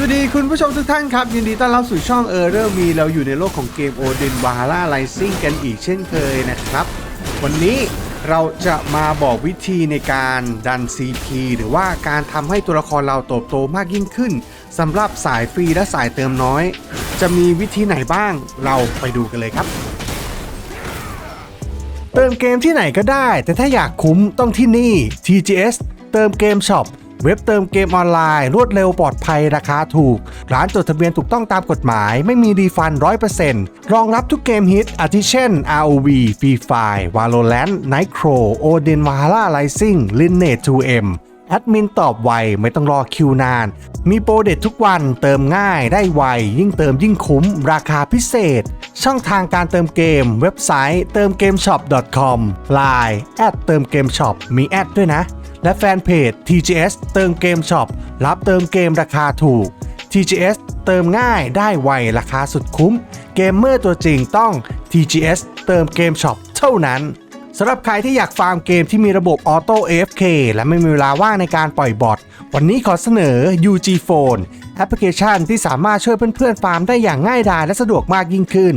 สวัสดีคุณผู้ชมทุกท่านครับ ยินดีต้อนรับสู่ช่องเออร์เรอร์มีเราอยู่ในโลกของเกมโอเดนวาร่าไลซิ่งกันอีกเช่นเคยนะครับ วันนี้เราจะมาบอกวิธีในการดัน CP หรือว่าการทำให้ตัวละครเราโตโตมากยิ่งขึ้นสำหรับสายฟรีและสายเติมน้อย จะมีวิธีไหนบ้างเราไปดูกันเลยครับ เติมเกมที่ไหนก็ได้ แต่ถ้าอยากคุ้มต้องที่นี่ TGS เติมเกมช็อป เว็บเติมเกมออนไลน์ รวดเร็วปลอดภัยราคาถูก ร้านจดทะเบียนถูกต้องตามกฎหมาย ไม่มีรีฟัน 100%รองรับทุกเกมฮิต อาทิเช่น ROV Free Fire Valorant Nightcrow Odin Valhalla Rising Lineage 2M แอดมินตอบไว ไม่ต้องรอคิวนาน มีโปรเด็ดทุกวันเติมง่ายได้ไว ยิ่งเติมยิ่งคุ้ม ราคาพิเศษ ช่องทางการเติมเกม เว็บไซต์เติมเกมช็อป .com Line แอดเติมเกมช็อปมีแอดด้วยนะ และแฟนเพจ TGS เติมเกมช็อปรับเติมเกมราคาถูก TGS เติมง่ายได้ไวราคาสุดคุ้ม เกมเมอร์ตัวจริงต้อง TGS เติมเกมช็อปเท่านั้นสำหรับใครที่อยากฟาร์มเกมที่มีระบบออโต้ AFK และไม่มีเวลาว่างในการปล่อยบอทวันนี้ขอเสนอ UG Phone แอปพลิเคชันที่สามารถช่วยเพื่อนๆฟาร์มได้อย่างง่ายดายและสะดวกมากยิ่งขึ้น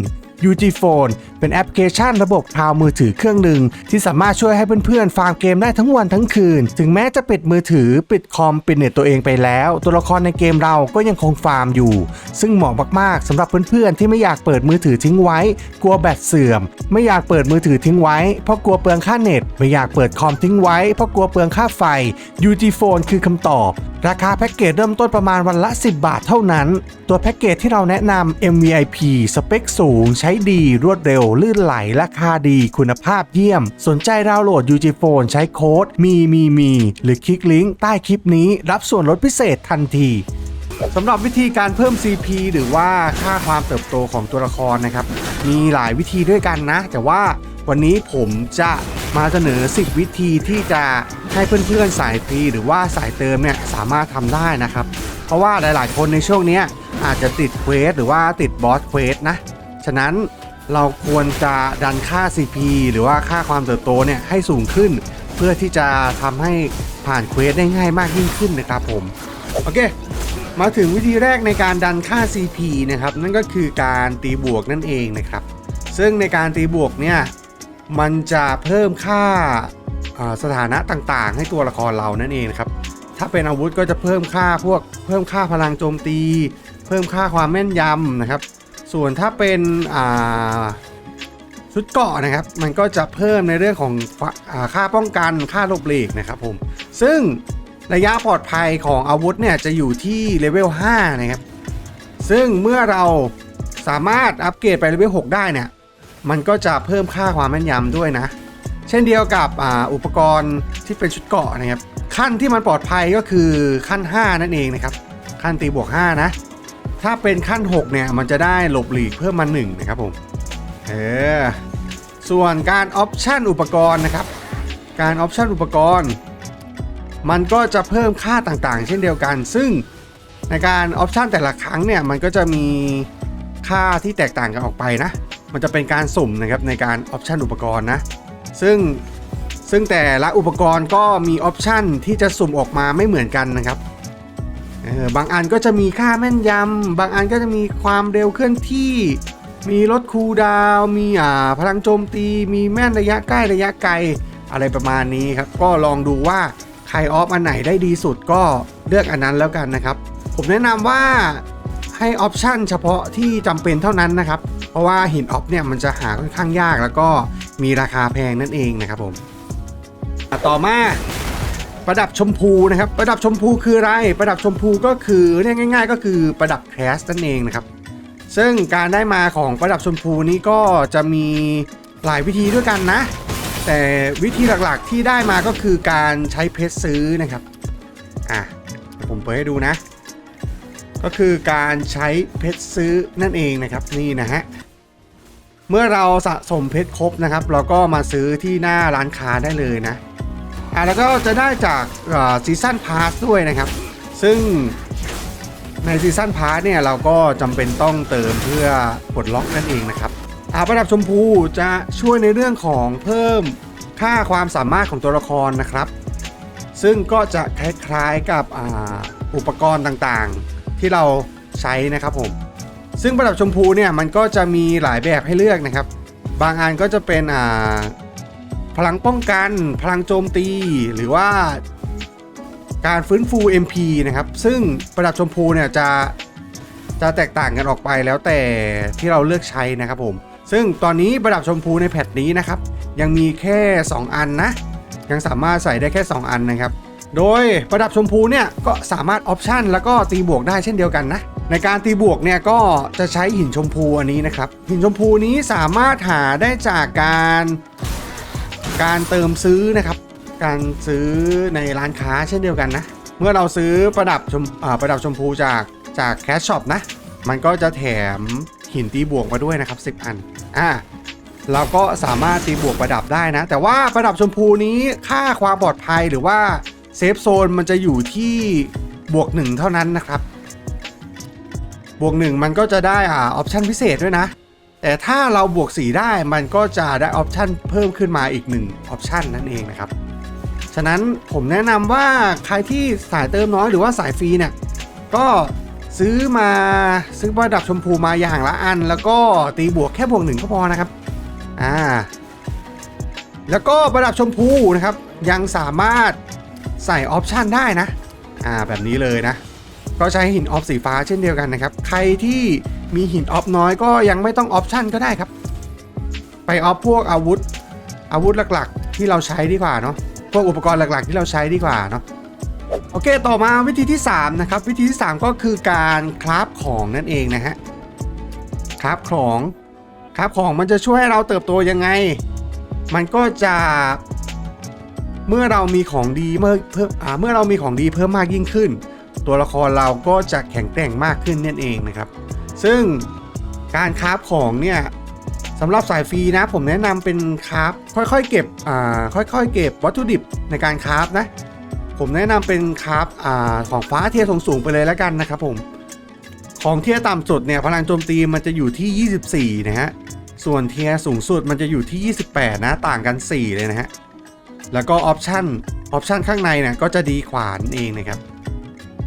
UG Phone เป็นแอปพลิเคชันระบบคลาวมือถือเครื่องหนึ่งที่สามารถช่วยให้เพื่อนๆฟาร์มเกมได้ทั้งวันทั้งคืน ถึงแม้จะปิดมือถือปิดคอมปิดเน็ตตัวเองไปแล้ว ตัวละครในเกมเราก็ยังคงฟาร์มอยู่ ซึ่งเหมาะมากๆสำหรับเพื่อนๆที่ไม่อยากเปิดมือถือทิ้งไว้ กลัวแบตเสื่อม ไม่อยากเปิดมือถือทิ้งไว้เพราะกลัวเปลืองค่าเน็ต ไม่อยากเปิดคอมทิ้งไว้เพราะกลัวเปลืองค่าไฟ UG Phone คือคำตอบราคาแพ็กเกจเริ่มต้นประมาณวันละ 10 บาทเท่านั้น ตัวแพ็กเกจที่เราแนะนำ MVIP สเปคสูง ใช้ดีรวดเร็วลื่นไหลราคาดีคุณภาพเยี่ยม สนใจดาวน์โหลด UG Phone ใช้โค้ดมีมีมีหรือคลิกลิงก์ใต้คลิปนี้รับส่วนลดพิเศษทันทีสำหรับวิธีการเพิ่ม CP หรือว่าค่าความเติบโตของตัวละครนะครับ มีหลายวิธีด้วยกันนะ แต่ว่าวันนี้ผมจะมาเสนอ 10 วิธีที่จะให้เพื่อนๆสายฟรีหรือว่าสายเติมเนี่ยสามารถทำได้นะครับ เพราะว่าหลายๆ คนในช่วงนี้อาจจะติดเควสหรือว่าติดบอสเควสนะ ฉะนั้น เราควรจะดันค่า CP หรือว่าค่าความเติบโตเนี่ยให้สูงขึ้น เพื่อที่จะทำให้ผ่านเควสได้ง่ายมากยิ่งขึ้นนะครับผม โอเค มาถึงวิธีแรกในการดันค่า CP นะครับ นั่นก็คือการตีบวกนั่นเองนะครับ ซึ่งในการตีบวกเนี่ยมันจะเพิ่มค่าสถานะต่างๆ ให้ตัวละครเรานั่นเองครับ ถ้าเป็นอาวุธก็จะเพิ่มค่าพวกเพิ่มค่าพลังโจมตี เพิ่มค่าความแม่นยำนะครับ ส่วนถ้าเป็นชุดเกาะนะครับ มันก็จะเพิ่มในเรื่องของอค่าป้องกันค่าลบหลีกนะครับผม ซึ่งระยะปลอดภัยของอาวุธเนี่ยจะอยู่ที่เลเวล 5 นะครับ ซึ่งเมื่อเราสามารถอัปเกรดไปเลเวล 6 ได้เนี่ย มันก็จะเพิ่มค่าความแม่นยำด้วยนะ เช่นเดียวกับออุปกรณ์ที่เป็นชุดเกาะนะครับ ขั้นที่มันปลอดภัยก็คือขั้น 5 นั่นเองนะครับ ขั้นตีบวก 5 นะ ถ้าเป็นขั้น 6 เนี่ย มันจะได้หลบหลีกเพิ่มมา 1 นะครับผม เออ ส่วนการออปชันอุปกรณ์นะครับ การออปชันอุปกรณ์ มันก็จะเพิ่มค่าต่างๆ เช่นเดียวกัน ซึ่งในการออปชันแต่ละครั้งเนี่ย มันก็จะมีค่าที่แตกต่างกันออกไปนะ มันจะเป็นการสุ่มนะครับในการออปชันอุปกรณ์นะ ซึ่งซึ่งแต่ละอุปกรณ์ก็มีออปชันที่จะสุ่มออกมาไม่เหมือนกันนะครับ เออบางอันก็จะมีค่าแม่นยำ บางอันก็จะมีความเร็วเคลื่อนที่ มีลดคูลดาว มีอ่าพลังโจมตี มีแม่นระยะใกล้ระยะไกล อะไรประมาณนี้ครับ ก็ลองดูว่าใครออฟอันไหนได้ดีสุดก็เลือกอันนั้นแล้วกันนะครับ ผมแนะนำว่าให้ออปชันเฉพาะที่จำเป็นเท่านั้นนะครับ เพราะว่าหินออฟเนี่ยมันจะหาค่อนข้างยากแล้วก็มีราคาแพงนั่นเองนะครับผมต่อมา ประดับชมพูนะครับ ประดับชมพูคืออะไร ประดับชมพูก็คือเรียกง่าย ๆ ก็คือประดับแคสนั่นเองนะครับ ซึ่งการได้มาของประดับชมพูนี้ก็จะมีหลายวิธีด้วยกันนะ แต่วิธีหลักๆที่ได้มาก็คือการใช้เพชรซื้อนะครับอะผมเปิดให้ดูนะ ก็คือการใช้เพชรซื้อนั่นเองนะครับนี่นะฮะเมื่อเราสะสมเพชรครบนะครับ เราก็มาซื้อที่หน้าร้านค้าได้เลยนะะแล้วก็จะได้จากซีซั่นพาสด้วยนะครับ ซึ่งในซีซั่นพาสเนี่ยเราก็จำเป็นต้องเติมเพื่อปลดล็อกนั่นเองนะครับอาประดับชมพูจะช่วยในเรื่องของเพิ่มค่าความสามารถของตัวละครนะครับ ซึ่งก็จะคล้ายๆกับออุปกรณ์ต่างๆ ที่เราใช้นะครับผมซึ่งประดับชมพูเนี่ยมันก็จะมีหลายแบบให้เลือกนะครับ บางอันก็จะเป็นอ่า พลังป้องกัน พลังโจมตี หรือว่า การฟื้นฟู MP นะครับ ซึ่งประดับชมพูเนี่ยจะจะแตกต่างกันออกไปแล้วแต่ที่เราเลือกใช้นะครับผม ซึ่งตอนนี้ประดับชมพูในแพทนี้นะครับ ยังมีแค่ 2 อันนะ ยังสามารถใส่ได้แค่ 2 อันนะครับ โดยประดับชมพูเนี่ยก็สามารถออปชันแล้วก็ตีบวกได้เช่นเดียวกันนะ ในการตีบวกเนี่ยก็จะใช้หินชมพูอันนี้นะครับ หินชมพูนี้สามารถหาได้จากการ การเติมซื้อนะครับ การซื้อในร้านค้าเช่นเดียวกันนะ เมื่อเราซื้อประดับชมประดับชมพูจากจากแคชช็อปนะ มันก็จะแถมหินตีบวกมาด้วยนะครับ 10 อัน อ่าเราก็สามารถตีบวกประดับได้นะ แต่ว่าประดับชมพูนี้ค่าความปลอดภัยหรือว่าเซฟโซนมันจะอยู่ที่บวกหนึ่งเท่านั้นนะครับ บวกหนึ่งมันก็จะได้อ่าออปชันพิเศษด้วยนะ แต่ถ้าเราบวกสีได้มันก็จะได้ออปชันเพิ่มขึ้นมาอีกหนึ่งออปชันนั่นเองนะครับ ฉะนั้นผมแนะนำว่าใครที่สายเติมน้อยหรือว่าสายฟรีเนี่ยก็ซื้อมาซื้อประดับชมพูมาอย่างละอัน แล้วก็ตีบวกแค่บวกหนึ่งก็พอนะครับอ่าแล้วก็ประดับชมพูนะครับ ยังสามารถใส่ออปชันได้นะอ่าแบบนี้เลยนะ ก็ใช้หินออฟสีฟ้าเช่นเดียวกันนะครับ ใครที่ มีหินออฟน้อยก็ยังไม่ต้องออปชันก็ได้ครับ ไปออฟพวกอาวุธ อาวุธหลักๆ ที่เราใช้ดีกว่าเนาะพวกอุปกรณ์หลักๆ ที่เราใช้ดีกว่าเนาะโอเค ต่อมาวิธีที่ 3 นะครับ วิธีที่ 3 ก็คือการคราฟของนั่นเองนะฮะคราฟของคราฟของมันจะช่วยให้เราเติบโตยังไง มันก็จะเมื่อเรามีของดีเมื่อเพิ่มเมื่อเรามีของดีเพิ่มมากยิ่งขึ้น ตัวละครเราก็จะแข็งแกร่งมากขึ้นนั่นเองนะครับ ซึ่งการคราฟของเนี่ยสำหรับสายฟรีนะ ผมแนะนำเป็นคราฟค่อยๆ เก็บอ่าค่อยๆ เก็บวัตถุดิบในการคราฟนะ ผมแนะนำเป็นคราฟอ่าของฟ้าเทียร์สูงๆไปเลยแล้วกันนะครับผมของเทียต่ำสุดเนี่ยพลังโจมตีมันจะอยู่ที่ 24 นะฮะ ส่วนเทียสูงสุดมันจะอยู่ที่ 28 นะ ต่างกัน 4 เลยนะฮะ แล้วก็ออปชันออปชันข้างในเนี่ยก็จะดีกว่านเองนะครับ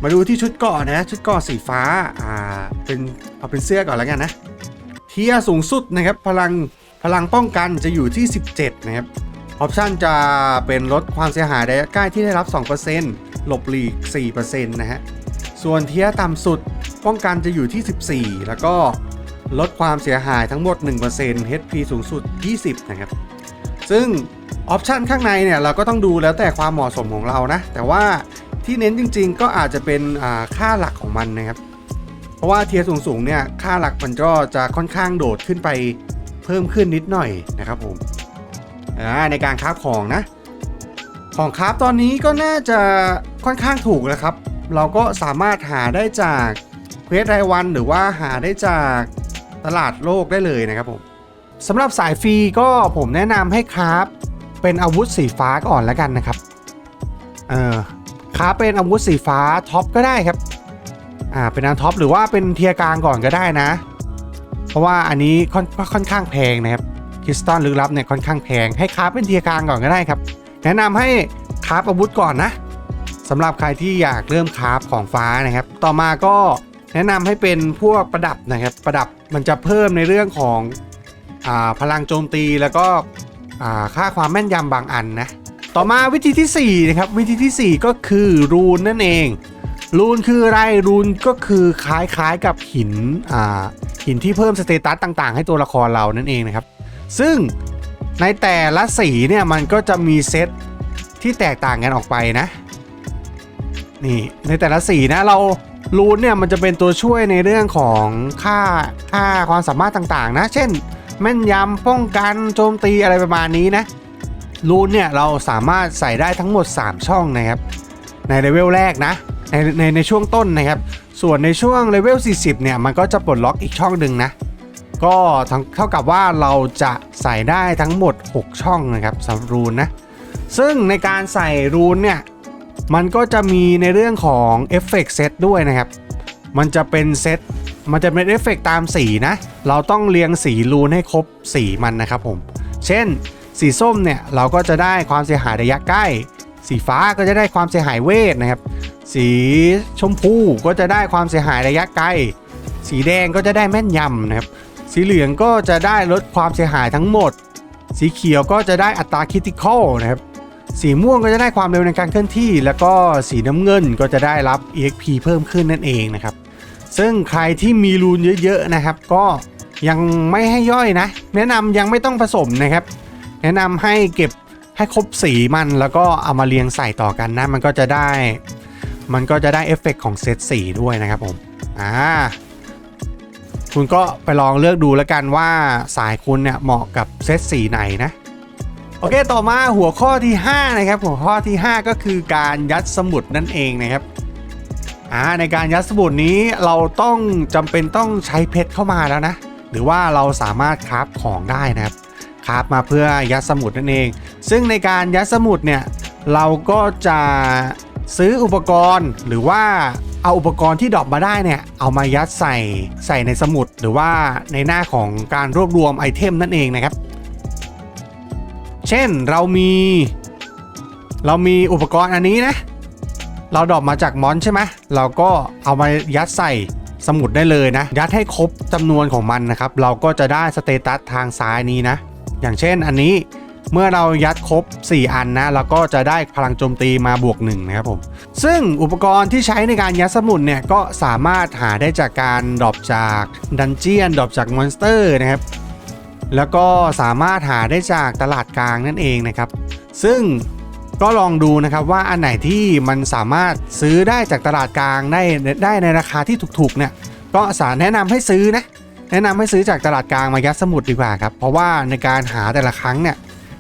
มาดูที่ชุดเกาะนะ ชุดเกาะสีฟ้า อ่า เป็นเอาเป็นเสื้อก่อนแล้วกันนะ เทียสูงสุดนะครับ พลังพลังป้องกันจะอยู่ที่ 17 นะครับ ออปชันจะเป็นลดความเสียหายระยะใกล้ที่ได้รับ 2%หลบหลีก 4%นะฮะ ส่วนเทียต่ำสุดป้องกันจะอยู่ที่ 14 แล้วก็ลดความเสียหายทั้งหมด 1% HP สูงสุด 20 นะครับ ซึ่งออปชันข้างในเนี่ยเราก็ต้องดูแล้วแต่ความเหมาะสมของเรานะ แต่ว่า ที่เน้นจริง ๆ ก็อาจจะเป็นค่าหลักของมันนะครับ เพราะว่าเทียร์สูงๆเนี่ยค่าหลักมันก็จะค่อนข้างโดดขึ้นไปเพิ่มขึ้นนิดหน่อยนะครับผมในการคราของนะ ของคราฟตอนนี้ก็น่าจะค่อนข้างถูกแล้วครับ เราก็สามารถหาได้จากเควสรายวันหรือว่าหาได้จากตลาดโลกได้เลยนะครับผมสำหรับสายฟรีก็ผมแนะนำให้คราฟเป็นอาวุธสีฟ้าก่อนแล้วกันนะครับ เออ คาเป็นอาวุธสีฟ้าท็อปก็ได้ครับ อ่า เป็นอันท็อปหรือว่าเป็นเทียร์กลางก่อนก็ได้นะ เพราะว่าอันนี้ค่อนค่อนข้างแพงนะครับคริสตัลลึกลับเนี่ยค่อนข้างแพงให้คาเป็นเทียร์กลางก่อนก็ได้ครับ แนะนำให้คาอาวุธก่อนนะสำหรับใครที่อยากเริ่มคาของฟ้านะครับ ต่อมาก็แนะนำให้เป็นพวกประดับนะครับ ประดับมันจะเพิ่มในเรื่องของอาพลังโจมตีแล้วก็อ่าค่าความแม่นยำบางอันนะ ต่อมาวิธีที่ 4 นะครับ วิธีที่ 4 ก็คือรูนนั่นเอง รูนคืออะไรรูนก็คือคล้ายๆกับหินอ่าหินที่เพิ่มสเตตัสต่างๆ ให้ตัวละครเรานั่นเองนะครับ ซึ่งในแต่ละสีเนี่ยมันก็จะมีเซตที่แตกต่างกันออกไปนะนี่ในแต่ละสีนะเรารูนเนี่ยมันจะเป็นตัวช่วยในเรื่องของค่าค่าความสามารถต่างๆ นะ เช่น แม่นยำป้องกันโจมตีอะไรประมาณนี้นะ รูนเนี่ยเราสามารถใส่ได้ทั้งหมด 3 ช่องนะครับ ในเลเวลแรกนะในในในช่วงต้นนะครับ ส่วนในช่วงเลเวล 40 เนี่ย มันก็จะปลดล็อกอีกช่องหนึ่งนะ ก็เท่ากับว่าเราจะใส่ได้ทั้งหมด 6 ช่องนะครับสำหรับรูนนะ ซึ่งในการใส่รูนเนี่ย มันก็จะมีในเรื่องของเอฟเฟกต์เซตด้วยนะครับ มันจะเป็นเซต มันจะเป็นเอฟเฟกต์ตามสีนะ เราต้องเรียงสีรูนให้ครบสีมันนะครับผม เช่น สีส้มเนี่ยเราก็จะได้ความเสียหายระยะใกล้ สีฟ้าก็จะได้ความเสียหายเวทนะครับ สีชมพูก็จะได้ความเสียหายระยะไกล สีแดงก็จะได้แม่นยำนะครับ สีเหลืองก็จะได้ลดความเสียหายทั้งหมด สีเขียวก็จะได้อัตราคิติคอลนะครับ สีม่วงก็จะได้ความเร็วในการเคลื่อนที่ แล้วก็สีน้ำเงินก็จะได้รับ EXP เพิ่มขึ้นนั่นเองนะครับ ซึ่งใครที่มีรูนเยอะๆนะครับ ก็ยังไม่ให้ย่อยนะ แนะนำยังไม่ต้องผสมนะครับ แนะนำให้เก็บให้ครบสีมันแล้วก็เอามาเรียงใส่ต่อกันนะ มันก็จะได้ มันก็จะได้เอฟเฟกต์ของเซตสีด้วยนะครับผมอ่าคุณก็ไปลองเลือกดูแล้วกันว่าสายคุณเนี่ยเหมาะกับเซตสีไหนนะโอเคต่อมาหัวข้อที่5นะครับหัวข้อที่ 5 ก็คือการยัดสมุดนั่นเองนะครับอ่าในการยัดสมุดนี้เราต้องจำเป็นต้องใช้เพชรเข้ามาแล้วนะ หรือว่าเราสามารถคราฟของได้นะครับ คราฟมาเพื่อยัดสมุดนั่นเอง ซึ่งในการยัดสมุดเนี่ยเราก็จะซื้ออุปกรณ์หรือว่าเอาอุปกรณ์ที่ดรอปมาได้เนี่ยเอามายัดใส่ใส่ในสมุด หรือว่าในหน้าของการรวบรวมไอเทมนั่นเองนะครับ เช่นเรามี เรามีอุปกรณ์อันนี้นะเราดรอปมาจากมอนใช่ไหมเราก็เอามายัดใส่สมุดได้เลยนะ ยัดให้ครบจำนวนของมันนะครับ เราก็จะได้สเตตัสทางซ้ายนี้นะ อย่างเช่นอันนี้เมื่อเรายัดครบ 4 อันนะเราก็จะได้พลังโจมตีมาบวก1นะครับผมซึ่งอุปกรณ์ที่ใช้ในการยัดสมุดเนี่ยก็สามารถหาได้จากการดรอปจากดันเจียนดรอปจากมอนสเตอร์นะครับแล้วก็สามารถหาได้จากตลาดกลางนั่นเองนะครับ ซึ่งก็ลองดูนะครับว่าอันไหนที่มันสามารถซื้อได้จากตลาดกลางได้ได้ในราคาที่ถูกๆเนี่ยก็สารแนะนำให้ซื้อนะ แนะนำให้ซื้อจากตลาดกลางมายัดสมุดดีกว่าครับ เพราะว่าในการหาแต่ละครั้งเนี่ย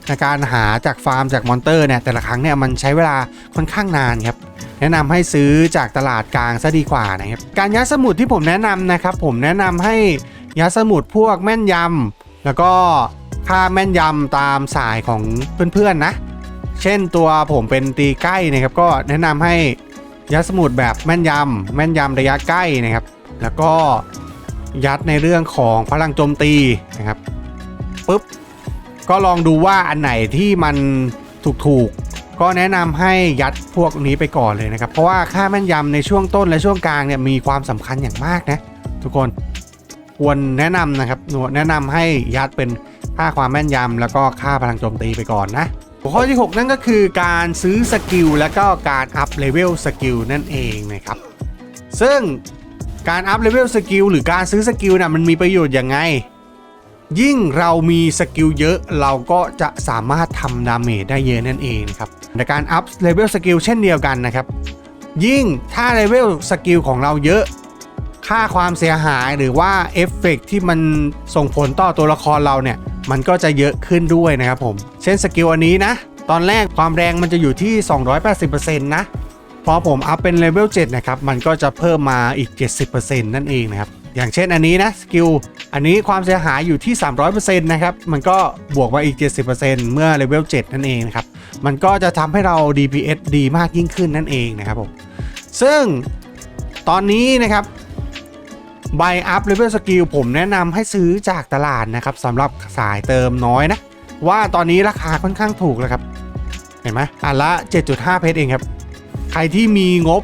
ในการหาจากฟาร์มจากมอนเตอร์เนี่ยแต่ละครั้งเนี่ยมันใช้เวลาค่อนข้างนานครับแนะนำให้ซื้อจากตลาดกลางซะดีกว่านะครับการยัดสมุดที่ผมแนะนำนะครับผมแนะนำให้ยัดสมุดพวกแม่นยำแล้วก็ค่าแม่นยำตามสายของเพื่อนๆนะ เช่นตัวผมเป็นตีใกล้นะครับก็แนะนำให้ยัดสมุดแบบแม่นยำแม่นยำระยะใกล้นะครับ แล้วก็ ยัดในเรื่องของพลังโจมตีนะครับปุ๊บก็ลองดูว่าอันไหนที่มันถูกๆ ก็แนะนำให้ยัดพวกนี้ไปก่อนเลยนะครับ เพราะว่าค่าแม่นยำในช่วงต้นและช่วงกลางเนี่ยมีความสำคัญอย่างมากนะทุกคนควรแนะนำนะครับแนะนำให้ยัดเป็นค่าความแม่นยำแล้วก็ค่าพลังโจมตีไปก่อนนะหัวข้อที่ 6 นั่นก็คือการซื้อสกิลแล้วก็การอัพเลเวลสกิลนั่นเองนะครับซึ่ง การอัพเลเวลสกิลหรือการซื้อสกิลน่ะมันมีประโยชน์ยังไง ยิ่งเรามีสกิลเยอะเราก็จะสามารถทำดาเมจได้เยอะนั่นเองครับในการอัพเลเวลสกิลเช่นเดียวกันนะครับยิ่งถ้าเลเวลสกิลของเราเยอะ ค่าความเสียหายหรือว่าเอฟเฟกต์ที่มันส่งผลต่อตัวละครเราเนี่ย มันก็จะเยอะขึ้นด้วยนะครับผม เช่นสกิลอันนี้นะ ตอนแรกความแรงมันจะอยู่ที่ 280%นะ พอผมอัพเป็นเลเวล7นะครับ มันก็จะเพิ่มมาอีก 70%นั่นเองนะครับ อย่างเช่นอันนี้นะสกิล อันนี้ความเสียหายอยู่ที่ 300%นะครับ มันก็บวกมาอีก 70%เมื่อเลเวล7นั่นเองนะครับ มันก็จะทำให้เรา DPS ดีมากยิ่งขึ้นนั่นเองนะครับผม ซึ่งตอนนี้นะครับใบอัพเลเวลสกิลผมแนะนำให้ซื้อจากตลาดนะครับสำหรับสายเติมน้อยนะ ว่าตอนนี้ราคาค่อนข้างถูกแล้วครับ เห็นไหมอันละ 7.5 เพชรเองครับ ใครที่มีงบ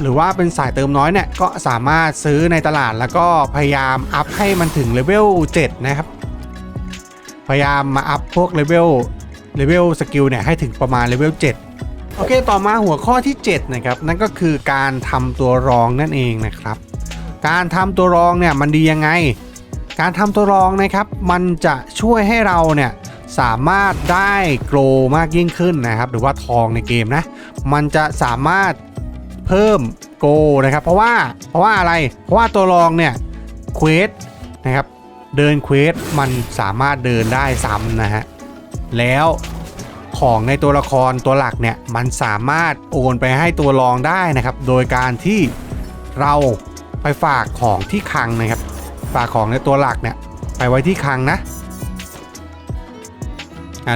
หรือว่าเป็นสายเติมน้อยเนี่ย ก็สามารถซื้อในตลาดแล้วก็พยายามอัพให้มันถึงเลเวล7นะครับ พยายามมาอัพพวกเลเวลเลเวลสกิลเนี่ยให้ถึงประมาณเลเวล7โอเค ต่อมาหัวข้อที่ 7 นะครับ นั่นก็คือการทำตัวรองนั่นเองนะครับ การทำตัวรองเนี่ยมันดียังไง การทำตัวรองนะครับ มันจะช่วยให้เราเนี่ย สามารถได้โกลมากยิ่งขึ้นนะครับ หรือว่าทองในเกมนะ มันจะสามารถเพิ่มโกนะครับ เพราะว่าเพราะว่าอะไร เพราะว่าตัวรองเนี่ยเควสนะครับ เดินเควสมันสามารถเดินได้ซ้ำนะฮะ แล้วของในตัวละครตัวหลักเนี่ยมันสามารถโอนไปให้ตัวรองได้นะครับ โดยการที่เราไปฝากของที่คลังนะครับ ฝากของในตัวหลักเนี่ยไปไว้ที่คลังนะอะ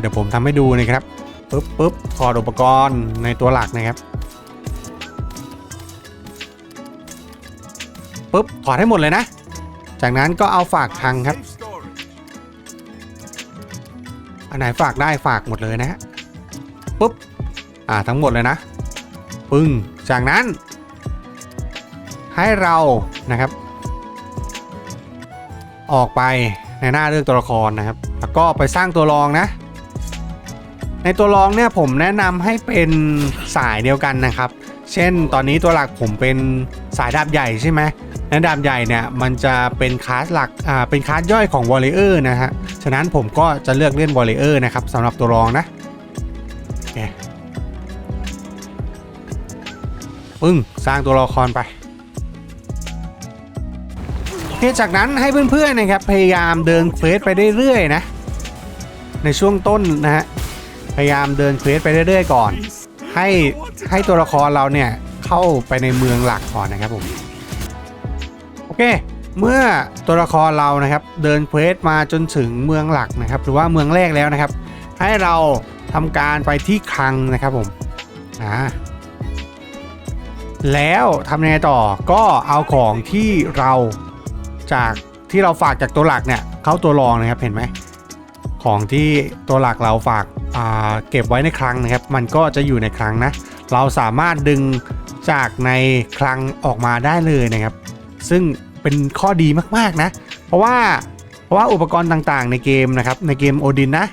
เดี๋ยวผมทำให้ดูนะครับปึ๊บปึ๊บถอดอุปกรณ์ในตัวหลักนะครับปึ๊บถอดให้หมดเลยนะ จากนั้นก็เอาฝากคลังครับ อันไหนฝากได้ฝากหมดเลยนะฮะปุ๊บอ่าทั้งหมดเลยนะ ปึ้งจากนั้น ให้เรานะครับ ออกไปในหน้าเลือกตัวละครนะครับ แล้วก็ไปสร้างตัวรองนะ ในตัวรองเนี่ยผมแนะนำให้เป็นสายเดียวกันนะครับ เช่นตอนนี้ตัวหลักผมเป็นสายดาบใหญ่ใช่ไหมและดาบใหญ่เนี่ยมันจะเป็นคลาสหลักอ่าเป็นคลาสย่อยของวอลเลเยอร์นะฮะฉะนั้นผมก็จะเลือกเล่นวอลเลเยอร์นะครับสำหรับตัวรองนะปึ้งสร้างตัวละครไปโอเคจากนั้นให้เพื่อนๆนะครับพยายามเดินเควสไปเรื่อยๆนะในช่วงต้นนะฮะ พยายามเดินเควสไปเรื่อยๆก่อน ให้ให้ตัวละครเราเนี่ยเข้าไปในเมืองหลักก่อนนะครับผมโอเค เมื่อตัวละครเรานะครับเดินเควสมาจนถึงเมืองหลักนะครับ หรือว่าเมืองแรกแล้วนะครับ ให้เราทำการไปที่คลังนะครับผมอ่าแล้วทำยังไงต่อก็เอาของที่เราจากที่เราฝากจากตัวหลักเนี่ยเข้าตัวรองนะครับเห็นไหม ของที่ตัวหลักเราฝากาเก็บไว้ในคลังนะครับ มันก็จะอยู่ในคลังนะ เราสามารถดึงจากในคลังออกมาได้เลยนะครับ ซึ่งเป็นข้อดีมากๆนะ เพราะว่าเพราะว่าอุปกรณ์ต่างๆ ในเกมนะครับ ในเกมโอดินนะ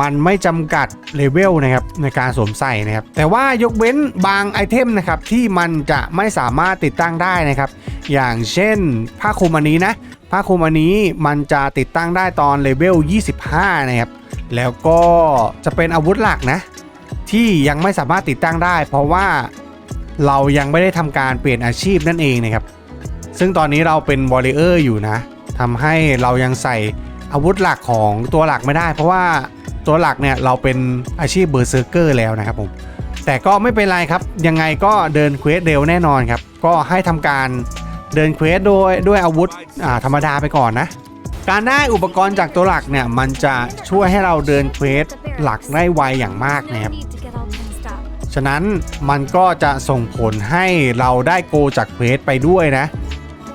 มันไม่จำกัดเลเวลนะครับในการสวมใส่นะครับ แต่ว่ายกเว้นบางไอเทมนะครับที่มันจะไม่สามารถติดตั้งได้นะครับ อย่างเช่นผ้าคลุมอันนี้นะ ผ้าคลุมอันนี้มันจะติดตั้งได้ตอนเลเวล 25 นะครับ แล้วก็จะเป็นอาวุธหลักนะ ที่ยังไม่สามารถติดตั้งได้ เพราะว่าเรายังไม่ได้ทำการเปลี่ยนอาชีพนั่นเองนะครับ ซึ่งตอนนี้เราเป็นวอลเลเยอร์อยู่นะทำให้เรายังใส่อาวุธหลักของตัวหลักไม่ได้ เพราะว่าตัวหลักเนี่ยเราเป็นอาชีพเบอร์เซอร์เกอร์แล้วนะครับผมแต่ก็ไม่เป็นไรครับยังไงก็เดินเควสเร็วแน่นอนครับ ก็ให้ทำการ เดินเควสด้วยด้วยอาวุธธรรมดาไปก่อนนะ การได้อุปกรณ์จากตัวหลักเนี่ยมันจะช่วยให้เราเดินเควสหลักได้ไวอย่างมากนะครับฉะนั้นมันก็จะส่งผลให้เราได้โกจากเควสไปด้วยนะ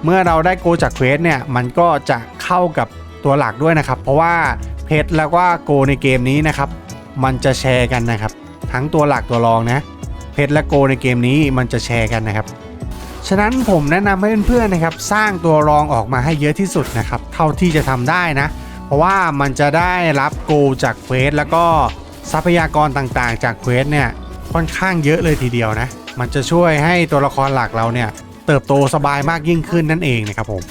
เมื่อเราได้โกจากเควสเนี่ยมันก็จะเข้ากับตัวหลักด้วยนะครับ เพราะว่าเพชรแล้วก็โกในเกมนี้นะครับ มันจะแชร์กันนะครับ ทั้งตัวหลักตัวรองนะ เพชรและโกในเกมนี้มันจะแชร์กันนะครับ ฉะนั้นผมแนะนำให้เพื่อนๆนะครับสร้างตัวรองออกมาให้เยอะที่สุดนะครับเท่าที่จะทำได้นะ เพราะว่ามันจะได้รับโกจากเควสแล้วก็ทรัพยากรต่างๆ จากเควสเนี่ยค่อนข้างเยอะเลยทีเดียวนะ มันจะช่วยให้ตัวละครหลักเราเนี่ยเติบโตสบายมากยิ่งขึ้นนั่นเองนะครับผม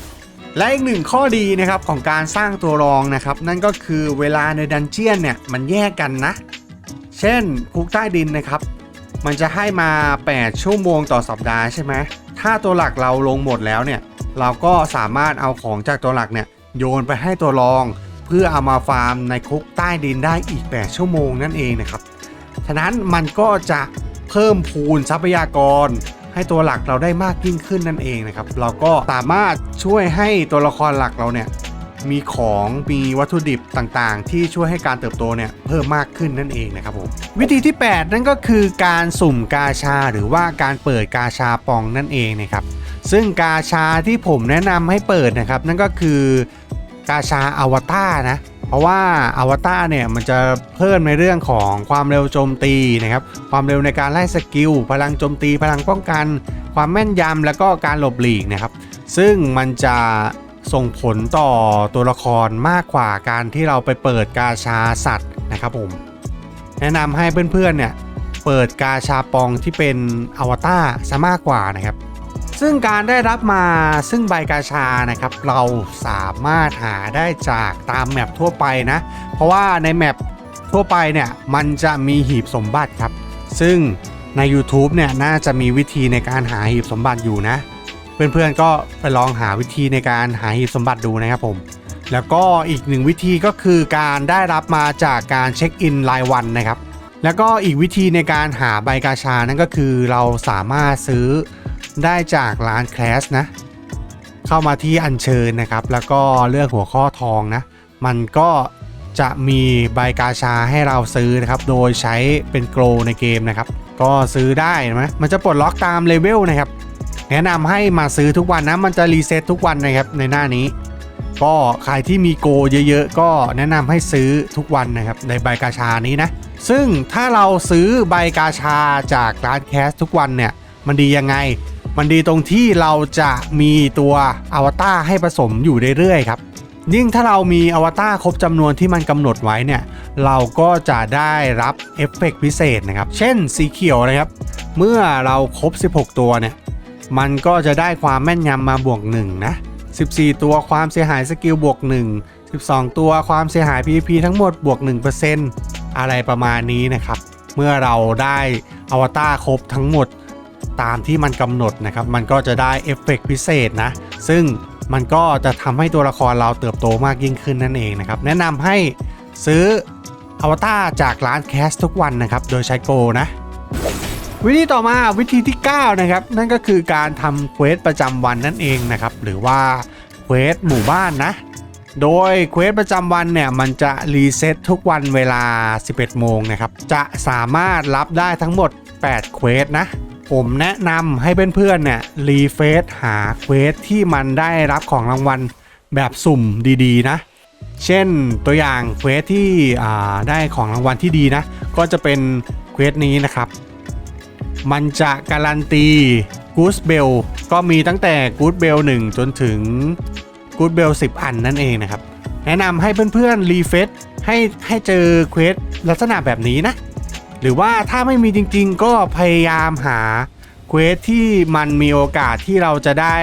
และอีกหนึ่งข้อดีนะครับของการสร้างตัวรองนะครับนั่นก็คือเวลาในดันเจียนเนี่ยมันแยกกันนะ เช่นคุกใต้ดินนะครับ มันจะให้มา 8 ชั่วโมงต่อสัปดาห์ใช่ไหมถ้าตัวหลักเราลงหมดแล้วเนี่ย เราก็สามารถเอาของจากตัวหลักเนี่ยโยนไปให้ตัวรอง เพื่อเอามาฟาร์มในคุกใต้ดินได้อีก 8 ชั่วโมงนั่นเองนะครับ ฉะนั้นมันก็จะเพิ่มพูนทรัพยากร ให้ตัวหลักเราได้มากยิ่งขึ้นนั่นเองนะครับ เราก็สามารถช่วยให้ตัวละครหลักเราเนี่ย มีของมีวัตถุดิบต่างๆ ที่ช่วยให้การเติบโตเนี่ยเพิ่มมากขึ้นนั่นเองนะครับผมวิธีที่ 8 นั่นก็คือการสุ่มกาชาหรือว่าการเปิดกาชาปองนั่นเองนะครับซึ่งกาชาที่ผมแนะนำให้เปิดนะครับ นั่นก็คือกาชาอวตารนะเพราะว่าอวตารเนี่ยมันจะเพิ่มในเรื่องของความเร็วโจมตีนะครับความเร็วในการไล่สกิลพลังโจมตี พลังป้องกัน ความแม่นยำแล้วก็การหลบหลีกนะครับ ซึ่งมันจะ ส่งผลต่อตัวละครมากกว่าการที่เราไปเปิดกาชาสัตว์นะครับผม แนะนำให้เพื่อนๆเนี่ยเปิดกาชาปองที่เป็นอวตารซะมากกว่านะครับ ซึ่งการได้รับมาซึ่งใบกาชานะครับ เราสามารถหาได้จากตามแมปทั่วไปนะ เพราะว่าในแมปทั่วไปเนี่ยมันจะมีหีบสมบัติครับ ซึ่งใน YouTube เนี่ยน่าจะมีวิธีในการหาหีบสมบัติอยู่นะ เพื่อนๆก็ไปลองหาวิธีในการหาหีบสมบัติดูนะครับผม แล้วก็อีกหนึ่งวิธีก็คือการได้รับมาจากการเช็คอินรายวันนะครับ แล้วก็อีกวิธีในการหาใบกาชานั่นก็คือเราสามารถซื้อได้จากร้านแคลสนะเข้ามาที่อัญเชิญนะครับ แล้วก็เลือกหัวข้อทองนะ มันก็จะมีใบกาชาให้เราซื้อนะครับ โดยใช้เป็นโกลในเกมนะครับ ก็ซื้อได้นะมันจะปลดล็อกตามเลเวลนะครับ แนะนำให้มาซื้อทุกวันนะมันจะรีเซ็ตทุกวันนะครับในหน้านี้ ก็ใครที่มีโกเยอะๆ ก็แนะนำให้ซื้อทุกวันนะครับในใบกาชานี้นะ ซึ่งถ้าเราซื้อใบกาชาจากร้านแคสทุกวันเนี่ยมันดียังไง มันดีตรงที่เราจะมีตัวอวตารให้ผสมอยู่เรื่อยๆครับยิ่งถ้าเรามีอวตารครบจำนวนที่มันกำหนดไว้เนี่ย เราก็จะได้รับเอฟเฟกต์พิเศษนะครับ เช่นสีเขียวนะครับ เมื่อเราครบ 16 ตัวเนี่ย มันก็จะได้ความแม่นยำมาบวก1นะ14 ตัวความเสียหายสกิลบวก 1 12 ตัวความเสียหาย PVP ทั้งหมดบวก 1%อะไรประมาณนี้นะครับ เมื่อเราได้อวตารครบทั้งหมดตามที่มันกำหนดนะครับ มันก็จะได้เอฟเฟกต์พิเศษนะ ซึ่งมันก็จะทำให้ตัวละครเราเติบโตมากยิ่งขึ้นนั่นเองนะครับ แนะนำให้ซื้ออวตารจากร้านแคสทุกวันนะครับ โดยใช้โกนะ วิธีต่อมาวิธีที่ 9 นะครับ นั่นก็คือการทำเควสประจำวันนั่นเองนะครับ หรือว่าเควสหมู่บ้านนะ โดยเควสประจำวันเนี่ย มันจะรีเซ็ตทุกวันเวลา 11 โมงนะครับ จะสามารถรับได้ทั้งหมด 8 เควสนะ ผมแนะนำให้เพื่อนๆเนี่ยรีเฟซหาเควสที่มันได้รับของรางวัลแบบสุ่มดีๆ นะ เช่นตัวอย่างเควสที่ได้ของรางวัลที่ดีนะ ก็จะเป็นเควสนี้นะครับ มันจะการันตีกูสเบลก็มีตั้งแต่กูสเบล1จนถึงกูสเบล10 อันนั่นเองนะครับ แนะนำให้เพื่อนๆรีเฟซให้ให้เจอเควสลักษณะแบบนี้นะ หรือว่าถ้าไม่มีจริง ๆ ก็พยายามหาเควสที่มันมีโอกาสที่เราจะได้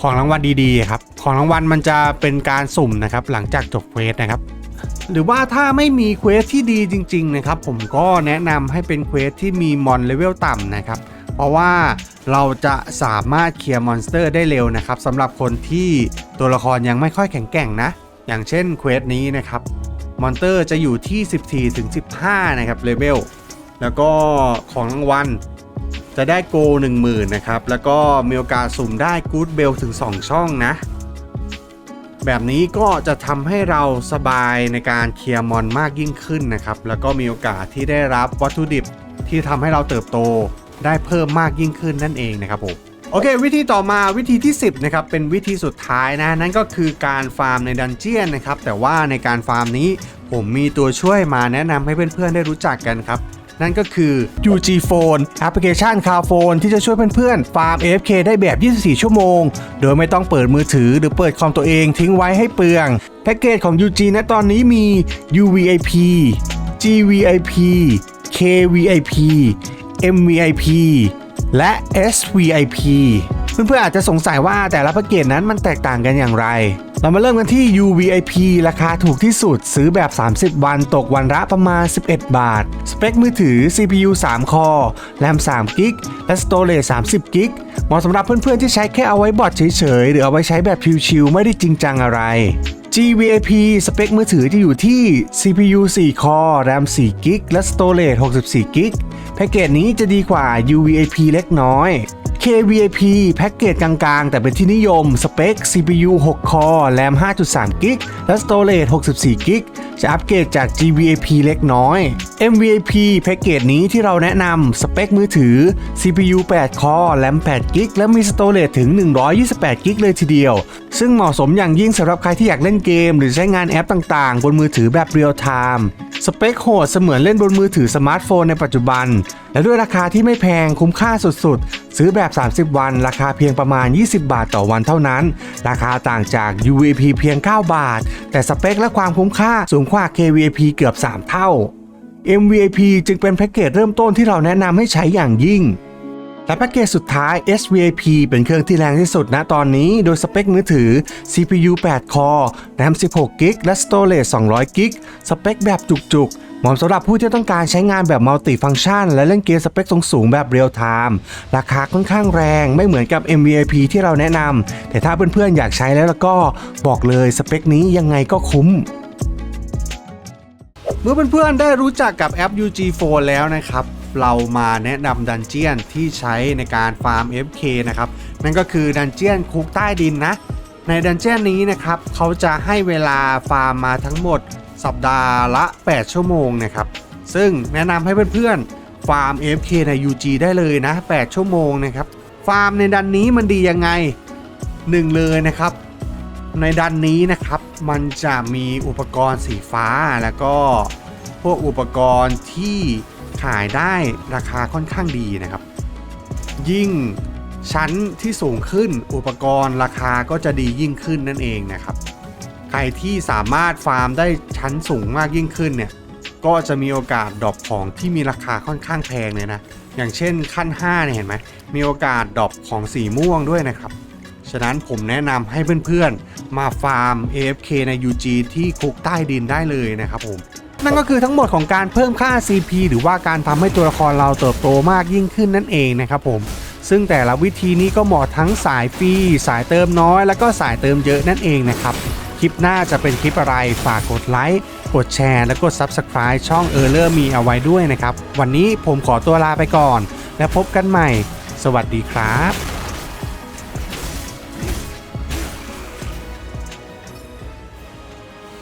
ของรางวัลดีๆครับ ของรางวัลมันจะเป็นการสุ่มนะครับ หลังจากจบเควสนะครับ หรือว่าถ้าไม่มีเควสที่ดีจริงๆนะครับผมก็แนะนำให้เป็นเควสที่มีมอนเลเวลต่ำนะครับเพราะว่าเราจะสามารถเคลียร์มอนสเตอร์ได้เร็วนะครับสำหรับคนที่ตัวละครยังไม่ค่อยแข็งแกร่งนะ อย่างเช่นเควสนี้นะครับมอนเตอร์จะอยู่ที่ 14ถึง15 นะครับเลเวลแล้วก็ของรางวัลจะได้โก10,000นะครับแล้วก็มีโอกาสสุ่มได้กู๊ดเบลถึง 2 ช่องนะ แบบนี้ก็จะทำให้เราสบายในการเคลียร์มอนมากยิ่งขึ้นนะครับ แล้วก็มีโอกาสที่ได้รับวัตถุดิบที่ทำให้เราเติบโตได้เพิ่มมากยิ่งขึ้นนั่นเองนะครับผมโอเค วิธีต่อมาวิธีที่ 10นะครับเป็นวิธีสุดท้ายนะนั่นก็คือการฟาร์มในดันเจียนนะครับแต่ว่าในการฟาร์มนี้ผมมีตัวช่วยมาแนะนำให้เพื่อนๆได้รู้จักกันครับ นั่นก็คือ UG Phone แอปพลิเคชันคาโฟนที่จะช่วยเพื่อนๆ ฟาร์ม AFK ได้แบบ 24 ชั่วโมง โดยไม่ต้องเปิดมือถือหรือเปิดคอมตัวเองทิ้งไว้ให้เปลือง แพ็กเกจของ UG นตอนนี้มี UVIP GVIP KVIP MVIP และ SVIP เพื่อนๆอาจจะสงสัยว่าแต่ละแพ็กเกจนั้นมันแตกต่างกันอย่างไร เรามาเริ่มกันที่ UVIP ราคาถูกที่สุดซื้อแบบ 30 วันตกวันละประมาณ 11 บาท สเปคมือถือ CPU 3 คอแรม3กิกและ Storage 30กิกเหมาะสำหรับเพื่อนๆที่ใช้แค่เอาไว้บอทเฉยๆ หรือเอาไว้ใช้แบบชิวๆไม่ได้จริงจังอะไร GVIP สเปคมือถือจะอยู่ที่ CPU 4 คอแรม4กิกและ Storage 64กิกแพ็กเกจนี้จะดีกว่า UVIP เล็กน้อย KVIP แพ็กเกจกลางๆ แต่เป็นที่นิยม สเปค CPU 6 คอแรม 5.3 กิก และ Storage 64 กิก จะอัปเกรดจาก GVIP เล็กน้อย MVIP แพ็กเกจนี้ที่เราแนะนำสเปคมือถือ CPU 8 คอแรม 8 กิก และมี Storage ถึง 128 กิกเลยทีเดียว ซึ่งเหมาะสมอย่างยิ่งสำหรับใครที่อยากเล่นเกม หรือใช้งานแอปต่างๆ บนมือถือแบบเรียลไทม์ สเปคโหดเสมือนเล่นบนมือถือสมาร์ทโฟนในปัจจุบัน และด้วยราคาที่ไม่แพงคุ้มค่าสุดๆ ซื้อแบบ 30 วัน ราคาเพียงประมาณ 20 บาทต่อวันเท่านั้น ราคาต่างจาก UVP เพียง 9 บาท แต่สเปคและความคุ้มค่าสูงกว่า KVP เกือบ 3 เท่า MVIP จึงเป็นแพ็กเกจเริ่มต้นที่เราแนะนำให้ใช้อย่างยิ่ง และแพ็กเกจสุดท้าย SVIP เป็นเครื่องที่แรงที่สุดณตอนนี้ โดยสเปคมือถือ CPU 8 คอแรม16กิกและ Storage 200กิกสเปคแบบจุกๆเหมาะสำหรับผู้ที่ต้องการใช้งานแบบมัลติฟัง c t ชัน และเล่นเกมสเปคสูงๆแบบเรียลไทม์ราคาค่อนข้างแรงไม่เหมือนกับ MVIP ที่เราแนะนำแต่ถ้าเพื่อนๆอยากใช้แล้วแล้วก็บอกเลยสเปคนี้ยังไงก็คุ้มเมื่อเพื่อนๆได้รู้จักกับแอป UG Phone แล้วนะครับ เรามาแนะนำดันเจียนที่ใช้ในการฟาร์ม FK นะครับนั่นก็คือดันเจียนคุกใต้ดินนะ ในดันเจียนนี้นะครับเขาจะให้เวลาฟาร์มมาทั้งหมดสัปดาห์ละ 8 ชั่วโมงนะครับซึ่งแนะนำให้เพื่อนๆฟาร์ม FK ใน UG ได้เลยนะ 8 ชั่วโมงนะครับฟาร์มในดันนี้มันดียังไง1เลยนะครับ ในดันนี้นะครับมันจะมีอุปกรณ์สีฟ้าแล้วก็พวกอุปกรณ์ที่ ขายได้ราคาค่อนข้างดีนะครับ ยิ่งชั้นที่สูงขึ้นอุปกรณ์ราคาก็จะดียิ่งขึ้นนั่นเองนะครับ ใครที่สามารถฟาร์มได้ชั้นสูงมากยิ่งขึ้นเนี่ยก็จะมีโอกาสดรอปของที่มีราคาค่อนข้างแพงเลยนะอย่างเช่นขั้น5เนี่ยเห็นไหมมีโอกาสดรอปของสีม่วงด้วยนะครับ ฉะนั้นผมแนะนำให้เพื่อนๆ มาฟาร์ม AFK ใน UG ที่คุกใต้ดินได้เลยนะครับผม นั่นก็คือทั้งหมดของการเพิ่มค่า CP หรือว่าการทำให้ตัวละครเราเติบโตมากยิ่งขึ้นนั่นเองนะครับผมซึ่งแต่ละวิธีนี้ก็เหมาะทั้งสายฟรีสายเติมน้อย แล้วก็สายเติมเยอะนั่นเองนะครับ คลิปหน้าจะเป็นคลิปอะไรฝากกดไลค์ กดแชร์ และกด Subscribe ช่องเออร์เลอร์มีเอาไว้ด้วยนะครับ วันนี้ผมขอตัวลาไปก่อน แล้วพบกันใหม่ สวัสดีครับ